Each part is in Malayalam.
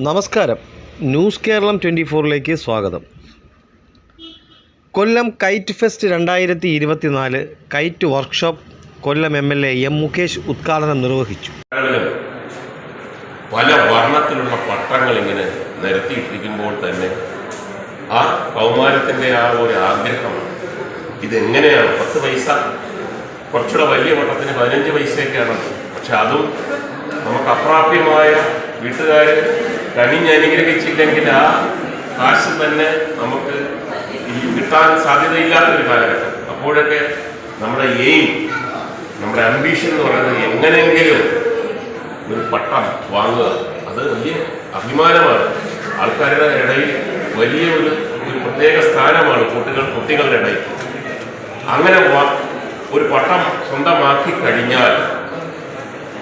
നമസ്കാരം. ന്യൂസ് കേരളം ട്വന്റി ഫോറിലേക്ക് സ്വാഗതം. കൊല്ലം കൈറ്റ് ഫെസ്റ്റ് രണ്ടായിരത്തി ഇരുപത്തിനാല് kite workshop Kollam M L A M Mukesh ഉദ്ഘാടനം നിർവഹിച്ചു. പല വർണത്തിലുള്ള പട്ടങ്ങൾ ഇങ്ങനെ നിരത്തിയിട്ടിരിക്കുമ്പോൾ തന്നെ ആ കൗമാരത്തിന്റെ ആ ഒരു ആഗ്രഹം ഇതെങ്ങനെയാണ്? പത്ത് പൈസ. കുറച്ചുകൂടെ വലിയ വട്ടത്തിന് പതിനഞ്ച് പൈസയൊക്കെയാണ്. പക്ഷെ അതും നമുക്ക് അപ്രാപ്യമായ വീട്ടുകാർ കനിഞ്ഞനുഗ്രഹിച്ചില്ലെങ്കിൽ ആ കാശ് തന്നെ നമുക്ക് ഈ കിട്ടാൻ സാധ്യതയില്ലാത്തൊരു കാലഘട്ടം. അപ്പോഴൊക്കെ നമ്മുടെ എയിം നമ്മുടെ അംബീഷൻ എന്ന് പറയുന്നത് എങ്ങനെയെങ്കിലും ഒരു പട്ടം വാങ്ങുക. അത് വലിയ അഭിമാനമാണ്. ആൾക്കാരുടെ ഇടയിൽ വലിയ ഒരു ഒരു പ്രത്യേക സ്ഥാനമാണ് കുട്ടികൾ കുട്ടികളുടെ ഇടയിൽ. അങ്ങനെ ഒരു പട്ടം സ്വന്തമാക്കി കഴിഞ്ഞാൽ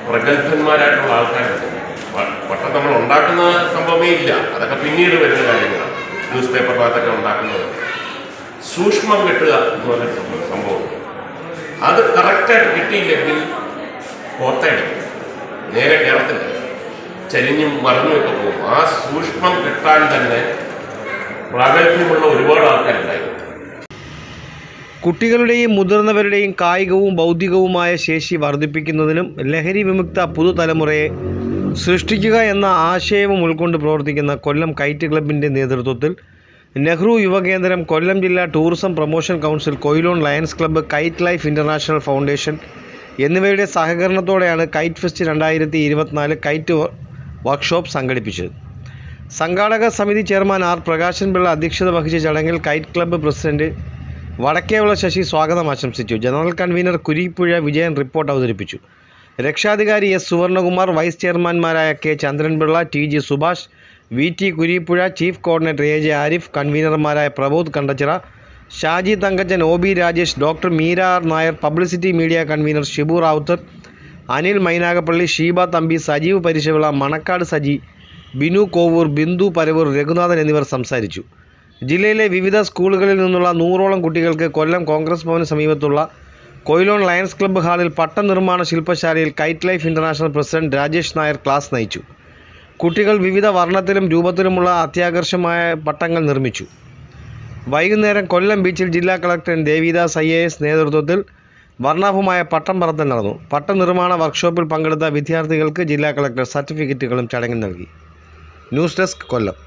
പ്രഗത്ഭന്മാരായിട്ടുള്ള ആൾക്കാരുണ്ട്. പട്ടം നമ്മൾ ഉണ്ടാക്കുന്ന സംഭവമേ ഇല്ല. അതൊക്കെ പിന്നീട് വരുന്ന കാര്യങ്ങളാണ് ന്യൂസ് പേപ്പർ ഭാഗത്തൊക്കെ ഉണ്ടാക്കുന്നത്. സൂക്ഷ്മം കെട്ടുക എന്ന് പറഞ്ഞ സംഭവം- അത് കറക്റ്റായിട്ട് കിട്ടിയില്ലെങ്കിൽ പുറത്തടിക്കും നേരെ കേരളത്തിൽ ചരിഞ്ഞും മറിഞ്ഞും ഒക്കെ പോകും. ആ സൂക്ഷ്മം കിട്ടാൻ തന്നെ പ്രാഗൽഭ്യമുള്ള ഒരുപാട് ആൾക്കാരുണ്ടായിരുന്നു കുട്ടികളുടെയും മുതിർന്നവരുടെയും കായികവും ബൗദ്ധികവുമായ ശേഷി വർദ്ധിപ്പിക്കുന്നതിനും ലഹരി വിമുക്ത പുതുതലമുറയെ സൃഷ്ടിക്കുക എന്ന ആശയവും ഉൾക്കൊണ്ട് പ്രവർത്തിക്കുന്ന കൊല്ലം കൈറ്റ് ക്ലബിന്റെ നേതൃത്വത്തിൽ നെഹ്റു യുവകേന്ദ്രം കൊല്ലം ജില്ലാ tourism promotion council Quilon lions club kite life international foundation എന്നിവയുടെ സഹകരണത്തോടെയാണ് കൈറ്റ് ഫെസ്റ്റ് രണ്ടായിരത്തി ഇരുപത്തിനാല് കൈറ്റ് വർക്ക്ഷോപ്പ് സംഘടിപ്പിച്ചത്. സംഘാടക സമിതി ചെയർമാൻ ആർ പ്രകാശൻ പിള്ള അധ്യക്ഷത വഹിച്ച ചടങ്ങിൽ kite club president Vadakkevila Sasi സ്വാഗതം ആശംസിച്ചു. General convener Kurippuzha Vijayan report അവതരിപ്പിച്ചു. രക്ഷാധികാരി S Suvarnakumar vice ചെയർമാൻമാരായ K Chandranpillai T G Subhash V T Kurippuzha chief coordinator A J Arif കൺവീനർമാരായ Prabodh Kandachira Shaji Thankachan O B Rajesh doctor Meera R Nair publicity media convener Shibu Rawther Anil Mynagappally Sheeba Thampi Sajeev Parisavila Manakkad Saji Binu Kovoor Bindu Paravur Raghunathan എന്നിവർ സംസാരിച്ചു. ജില്ലയിലെ വിവിധ സ്കൂളുകളിൽ നിന്നുള്ള നൂറോളം കുട്ടികൾക്ക് കൊല്ലം കോൺഗ്രസ് ഭവന് സമീപത്തുള്ള കൊയിലോൺ ലയൺസ് ക്ലബ്ബ് ഹാളിൽ പട്ട നിർമ്മാണ ശില്പശാലയിൽ kite life international president Rajesh Nair class നയിച്ചു. കുട്ടികൾ വിവിധ വർണത്തിലും രൂപത്തിലുമുള്ള അത്യാകർഷമായ പട്ടങ്ങൾ നിർമ്മിച്ചു. വൈകുന്നേരം കൊല്ലം ബീച്ചിൽ ജില്ലാ collector Devidas I A S നേതൃത്വത്തിൽ വർണാഭമായ പട്ടം പറത്തൽ നടന്നു. പട്ട നിർമ്മാണ വർക്ക്ഷോപ്പിൽ പങ്കെടുത്ത വിദ്യാർത്ഥികൾക്ക് ജില്ലാ കളക്ടർ സർട്ടിഫിക്കറ്റുകളും ചടങ്ങിൽ നൽകി. News desk Kollam.